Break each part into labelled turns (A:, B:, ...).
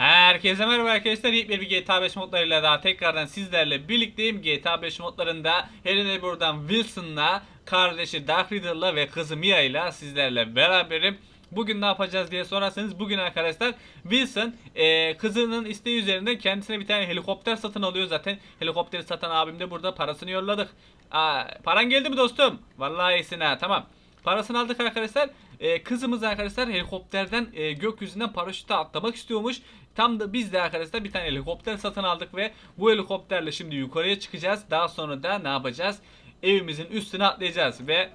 A: Herkese merhaba arkadaşlar. İlk bir GTA 5 modlarıyla daha tekrardan sizlerle birlikteyim. GTA 5 modlarında Helena buradan Wilson'la, kardeşi Dark Riddle'la ve kızı Mia'yla sizlerle beraberim. Bugün ne yapacağız diye sorarsanız bugün arkadaşlar Wilson e, kızının isteği üzerinde kendisine bir tane helikopter satın alıyor. Zaten helikopteri satan abim de burada parasını yolladık. Aa, paran geldi mi dostum? Vallahi iyisin ha tamam. Parasını aldık arkadaşlar. Ee, kızımız arkadaşlar helikopterden e, gökyüzünden paraşütle atlamak istiyormuş. Tam da biz de arkadaşlar bir tane helikopter satın aldık ve bu helikopterle şimdi yukarıya çıkacağız. Daha sonra da ne yapacağız? Evimizin üstüne atlayacağız ve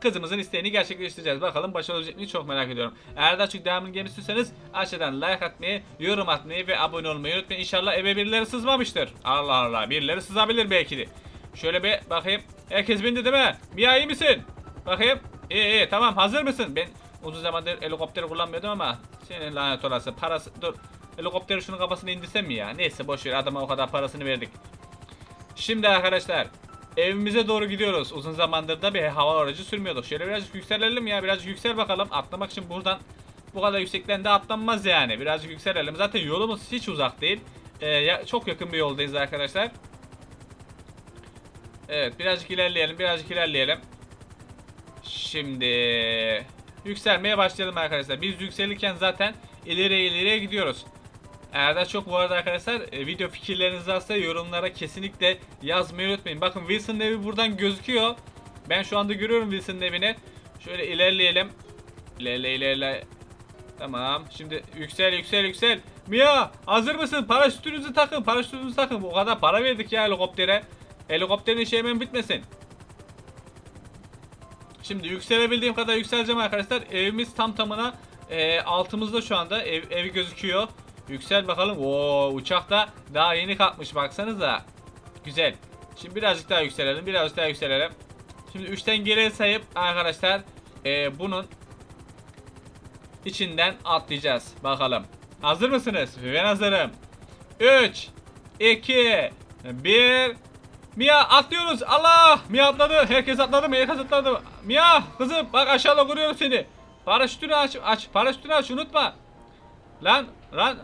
A: kızımızın isteğini gerçekleştireceğiz. Bakalım başarabilecek miyiz çok merak ediyorum. Eğer daha çok devamını gelmek istiyorsanız aşağıdan like atmayı, yorum atmayı ve abone olmayı unutmayın. İnşallah eve birileri sızmamıştır. Allah Allah birileri sızabilir belki de. Şöyle bir bakayım. Herkes bindi değil mi? Mia iyi misin? Bakayım. İyi iyi tamam hazır mısın? Ben uzun zamandır helikopteri kullanmıyordum ama senin lanet olası parası dur. Helikopteri şunun kafasına indirsem mi ya? Neyse boş ver adama o kadar parasını verdik. Şimdi arkadaşlar evimize doğru gidiyoruz. Uzun zamandır da bir hava aracı sürmüyorduk. Şöyle birazcık yükselelim ya. Birazcık yüksel bakalım. Atlamak için buradan bu kadar yüksekten de atlanmaz yani. Birazcık yükselelim. Zaten yolumuz hiç uzak değil. Ee, çok yakın bir yoldayız arkadaşlar. Evet birazcık ilerleyelim. Birazcık ilerleyelim. Şimdi yükselmeye başlayalım arkadaşlar. Biz yükselirken zaten ileriye ileriye gidiyoruz. Eğer de çok bu arada arkadaşlar e, video fikirleriniz varsa yorumlara kesinlikle yazmayı unutmayın. Bakın Wilson'ın evi buradan gözüküyor. Ben şu anda görüyorum Wilson'ın evini. Şöyle ilerleyelim. İlerle ilerle. Tamam. Şimdi yüksel yüksel yüksel. Mia hazır mısın? Paraşütünüzü takın. Paraşütünüzü takın. O kadar para verdik ya helikoptere. Helikopterin işi hemen bitmesin. Şimdi yükselebildiğim kadar yükseleceğim arkadaşlar. Evimiz tam tamına e, altımızda şu anda. Ev, evi gözüküyor. Yüksel bakalım. Oo uçak da daha yeni kalkmış baksanıza. Güzel. Şimdi birazcık daha yükselelim. Birazcık daha yükselelim. Şimdi 3'ten geriye sayıp arkadaşlar e, bunun içinden atlayacağız. Bakalım. Hazır mısınız? Ben hazırım. 3 2 1 Mia atlıyoruz. Allah! Mia atladı. Herkes atladı mı? Herkes atladı. Mia kızım bak aşağıda vuruyorum seni. Paraşütünü aç. Aç. Paraşütünü aç. Unutma. Lan lan.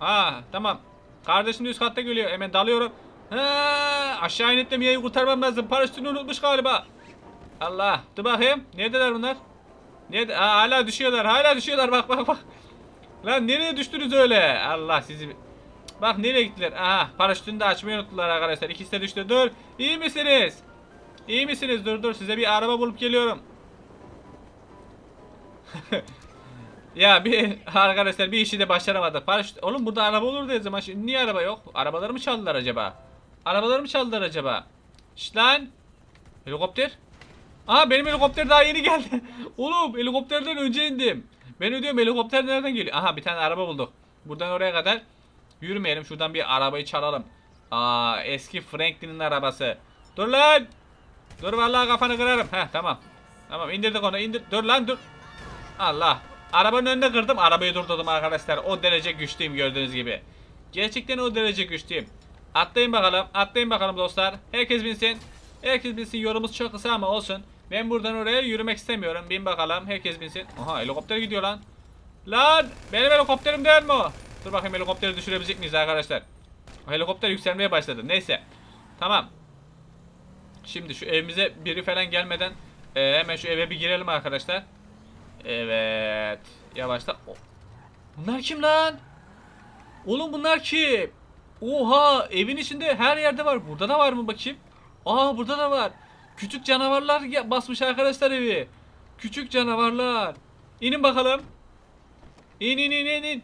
A: Ha tamam. Kardeşim de üst katta geliyor. Hemen dalıyorum. Ha, aşağı inip de Mia'yı kurtarmam lazım. Paraşütünü unutmuş galiba. Allah. Dur bakayım. Neredeler bunlar? Nerede? Aa, hala düşüyorlar. Hala düşüyorlar. Bak bak bak. Lan nereye düştünüz öyle? Allah sizi... Bak nereye gittiler? Aha paraşütünü de açmayı unuttular arkadaşlar. İkisi de düştü. Dur. İyi misiniz? İyi misiniz? Dur dur size bir araba bulup geliyorum. ya bir arkadaşlar bir işi de başaramadık. Paraşüt oğlum burada araba olur diye zaman şimdi niye araba yok? Arabaları mı çaldılar acaba? Arabaları mı çaldılar acaba? Şşt lan. Helikopter. Aha benim helikopter daha yeni geldi. oğlum helikopterden önce indim. Ben ödüyorum helikopter nereden geliyor? Aha bir tane araba bulduk. Buradan oraya kadar Yürümeyelim şuradan bir arabayı çalalım. Aa eski Franklin'in arabası. Dur lan. Dur vallahi kafanı kırarım. Heh tamam. Tamam indirdik onu indir. Dur lan dur. Allah. Arabanın önünde kırdım. Arabayı durdurdum arkadaşlar. O derece güçlüyüm gördüğünüz gibi. Gerçekten o derece güçlüyüm. Atlayın bakalım. Atlayın bakalım dostlar. Herkes binsin. Herkes binsin. Yolumuz çok kısa ama olsun. Ben buradan oraya yürümek istemiyorum. Bin bakalım. Herkes binsin. Aha helikopter gidiyor lan. Lan benim helikopterim değil mi o? Dur bakayım helikopteri düşürebilecek miyiz arkadaşlar? Helikopter yükselmeye başladı. Neyse. Tamam. Şimdi şu evimize biri falan gelmeden e, hemen şu eve bir girelim arkadaşlar. Evet. Yavaşla. Bunlar kim lan? Oğlum bunlar kim? Oha evin içinde her yerde var. Burada da var mı bakayım? Aa burada da var. Küçük canavarlar basmış arkadaşlar evi. Küçük canavarlar. İnin bakalım. İn in in in.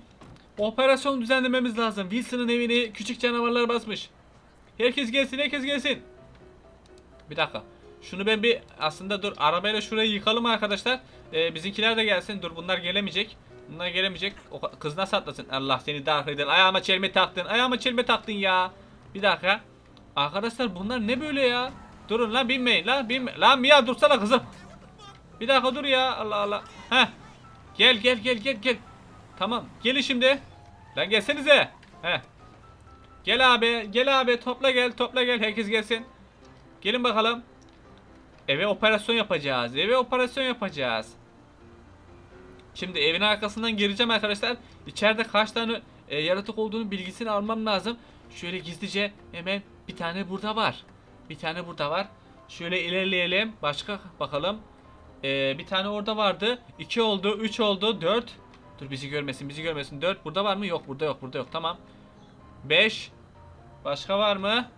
A: Operasyon düzenlememiz lazım. Wilson'ın evini küçük canavarlar basmış. Herkes gelsin, herkes gelsin. Bir dakika. Şunu ben bir aslında dur arabayla şurayı yıkalım arkadaşlar. Ee, bizimkiler de gelsin. Dur bunlar gelemeyecek. Bunlar gelemeyecek. O kız nasıl atlasın? Allah seni dahi eder. Ayağıma çelme taktın. Ayağıma çelme taktın ya. Bir dakika. Arkadaşlar bunlar ne böyle ya? Durun lan binmeyin lan binme. Lan Mia dursana kızım. Bir dakika dur ya. Allah Allah. Heh. Gel gel gel gel gel. Tamam. Gelin şimdi. Lan gelsenize. Heh. Gel abi. Gel abi. Topla gel. Topla gel. Herkes gelsin. Gelin bakalım. Eve operasyon yapacağız. Eve operasyon yapacağız. Şimdi evin arkasından gireceğim arkadaşlar. İçeride kaç tane e, yaratık olduğunu bilgisini almam lazım. Şöyle gizlice hemen bir tane burada var. Bir tane burada var. Şöyle ilerleyelim. Başka bakalım. E, bir tane orada vardı. 2 oldu, 3 oldu, 4. Dur bizi görmesin, bizi görmesin. 4 burada var mı? Yok, burada yok, burada yok. Tamam. 5. Başka var mı?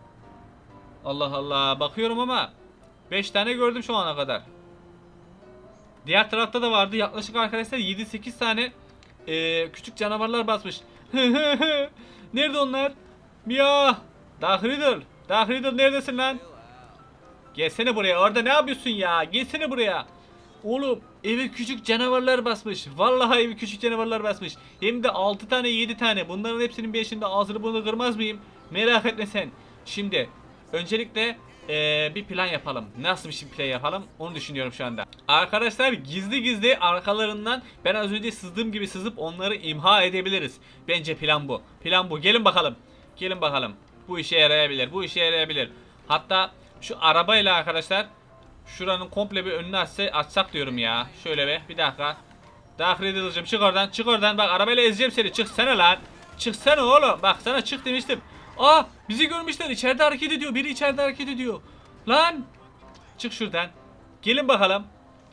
A: Allah Allah. Bakıyorum ama 5 tane gördüm şu ana kadar. Diğer tarafta da vardı. Yaklaşık arkadaşlar 7-8 tane eee, küçük canavarlar basmış. Nerede onlar? Mia! Dark Riddle! Dark Riddle neredesin lan? Gelsene buraya. Orada ne yapıyorsun ya? Gelsene buraya. Oğlum eve küçük canavarlar basmış. Vallahi evi küçük canavarlar basmış. Hem de 6 tane 7 tane. Bunların hepsinin bir yaşında ağzını bunu kırmaz mıyım? Merak etme sen. Şimdi öncelikle eee, bir plan yapalım. Nasıl bir şey plan yapalım? Onu düşünüyorum şu anda. Arkadaşlar gizli gizli arkalarından ben az önce sızdığım gibi sızıp onları imha edebiliriz. Bence plan bu. Plan bu. Gelin bakalım. Gelin bakalım. Bu işe yarayabilir. Bu işe yarayabilir. Hatta şu arabayla arkadaşlar şuranın komple bir önünü açsa, açsak diyorum ya. Şöyle be bir dakika. Dark Riddle'cım çık oradan çık oradan bak arabayla ezeceğim seni çıksana lan. Çıksana oğlum bak sana çık demiştim. Aa bizi görmüşler içeride hareket ediyor biri içeride hareket ediyor. Lan çık şuradan. Gelin bakalım.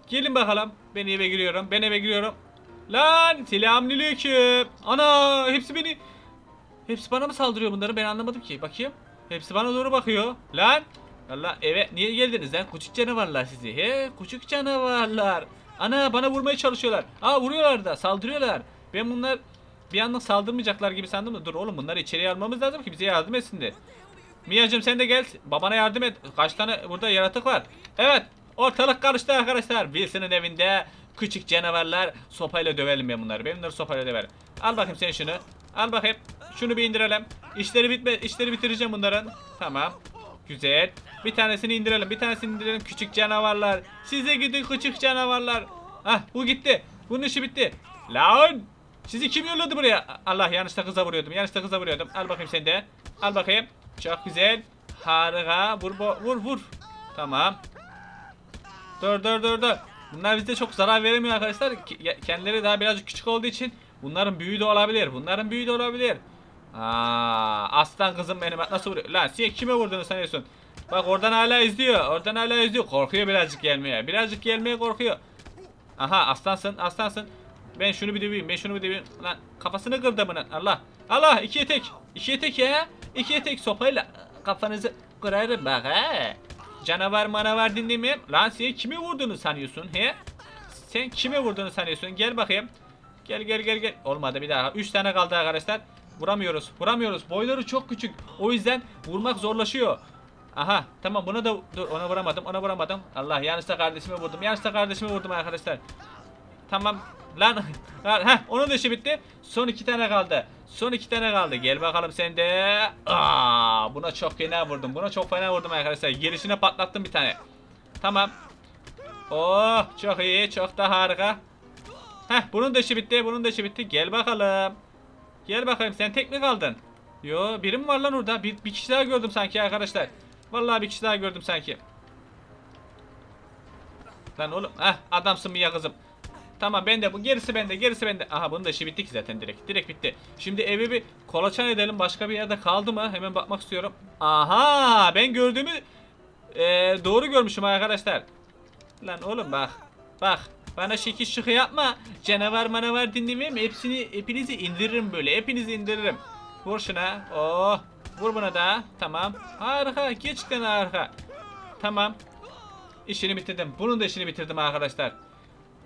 A: Gelin bakalım. Ben eve giriyorum ben eve giriyorum. Lan selamünaleyküm. Ana hepsi beni Hepsi bana mı saldırıyor bunları ben anlamadım ki. Bakayım. Hepsi bana doğru bakıyor. Lan. Allah eve niye geldiniz lan? Küçük canavarlar sizi. He küçük canavarlar. Ana bana vurmaya çalışıyorlar. Aa vuruyorlar da saldırıyorlar. Ben bunlar bir anda saldırmayacaklar gibi sandım da dur oğlum bunları içeriye almamız lazım ki bize yardım etsin de. Mia'cım sen de gel. Babana yardım et. Kaç tane burada yaratık var. Evet. Ortalık karıştı arkadaşlar. Wilson'ın evinde küçük canavarlar. Sopayla dövelim ben bunları. Ben bunları sopayla döverim. Al bakayım sen şunu. Al bakayım. Şunu bir indirelim. İşleri bitme, işleri bitireceğim bunların. Tamam. Güzel. Bir tanesini indirelim. Bir tanesini indirelim. Küçük canavarlar. Size gidin küçük canavarlar. Hah bu gitti. Bunun işi bitti. Lan! Sizi kim yolladı buraya? Allah yanlışta kıza vuruyordum. Yanlışta kıza vuruyordum. Al bakayım sen de. Al bakayım. Çok güzel. Harika. Vur vur vur. Tamam. Dur dur dur dur. Bunlar bize çok zarar veremiyor arkadaşlar. Ya- Kendileri daha birazcık küçük olduğu için bunların büyüğü de olabilir. Bunların büyüğü de olabilir. Aa, aslan kızım benim nasıl vuruyor. Lan sen kime vurduğunu sanıyorsun? Bak oradan hala izliyor. Oradan hala izliyor. Korkuyor birazcık gelmeye. Birazcık gelmeye korkuyor. Aha aslansın aslansın. Ben şunu bir döveyim. Ben şunu bir döveyim. Lan kafasını kırdı bunun. Allah. Allah ikiye tek. İkiye tek ya. İkiye tek sopayla kafanızı kırarım bak he. Canavar manavar dinlemiyorum. Lan sen kimi vurduğunu sanıyorsun he? Sen kime vurduğunu sanıyorsun? Gel bakayım. Gel gel gel gel. Olmadı bir daha. 3 tane kaldı arkadaşlar. Vuramıyoruz. Vuramıyoruz. Boyları çok küçük. O yüzden vurmak zorlaşıyor. Aha tamam buna da dur ona vuramadım ona vuramadım. Allah yanlışta kardeşime vurdum. Yanlışta kardeşime vurdum arkadaşlar. Tamam. Lan heh onun da işi bitti. Son iki tane kaldı. Son iki tane kaldı. Gel bakalım sen de. Aa, buna çok fena vurdum. Buna çok fena vurdum arkadaşlar. Gelişine patlattım bir tane. Tamam. Oh çok iyi. Çok da harika. Heh bunun da işi bitti. Bunun da işi bitti. Gel bakalım. Gel bakayım sen tek mi kaldın? Yo birim var lan orada. Bir, bir kişi daha gördüm sanki arkadaşlar. Vallahi bir kişi daha gördüm sanki. Lan oğlum. Heh adamsın mı ya kızım. Tamam bende bu gerisi bende gerisi bende. Aha bunun da işi bitti ki zaten direkt. Direkt bitti. Şimdi evi bir kolaçan edelim. Başka bir yerde kaldı mı? Hemen bakmak istiyorum. Aha ben gördüğümü eee, doğru görmüşüm arkadaşlar. Lan oğlum bak. Bak. Bana şekil şıkı yapma. Canavar manavar dinlemeyeyim. Hepsini hepinizi indiririm böyle. Hepinizi indiririm. Vur şuna. Oh. Vur buna da. Tamam. Harika. Gerçekten harika. Tamam. İşini bitirdim. Bunun da işini bitirdim arkadaşlar.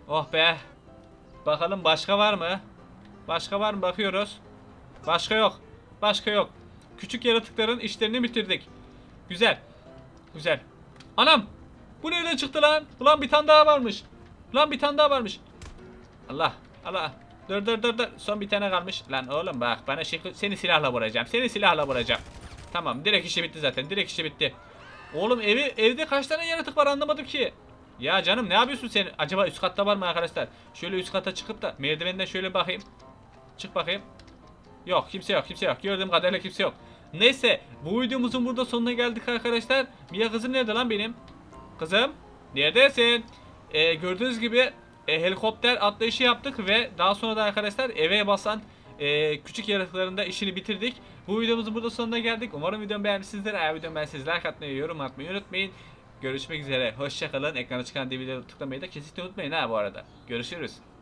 A: Oh be. Bakalım başka var mı? Başka var mı bakıyoruz. Başka yok. Başka yok. Küçük yaratıkların işlerini bitirdik. Güzel. Güzel. Anam! Bu nereden çıktı lan? Ulan bir tane daha varmış. Ulan bir tane daha varmış. Allah. Allah. Dur dur dur dur. Son bir tane kalmış. Lan oğlum bak bana şey, seni silahla vuracağım. Seni silahla vuracağım. Tamam direkt işi bitti zaten. Direkt işi bitti. Oğlum evi evde kaç tane yaratık var anlamadım ki. Ya canım ne yapıyorsun sen? Acaba üst katta var mı arkadaşlar? Şöyle üst kata çıkıp da merdivenden şöyle bakayım. Çık bakayım. Yok kimse yok kimse yok. Gördüğüm kadarıyla kimse yok. Neyse bu videomuzun burada sonuna geldik arkadaşlar. Mia kızım nerede lan benim? Kızım neredesin? Ee, gördüğünüz gibi e, helikopter atlayışı yaptık ve daha sonra da arkadaşlar eve basan e, küçük yaratıkların da işini bitirdik. Bu videomuzun burada sonuna geldik. Umarım videomu beğenmişsinizdir. Eğer videomu beğendiyseniz like atmayı, yorum atmayı unutmayın. Görüşmek üzere. Hoşçakalın. Ekrana çıkan videoları tıklamayı da kesinlikle unutmayın ha bu arada. Görüşürüz.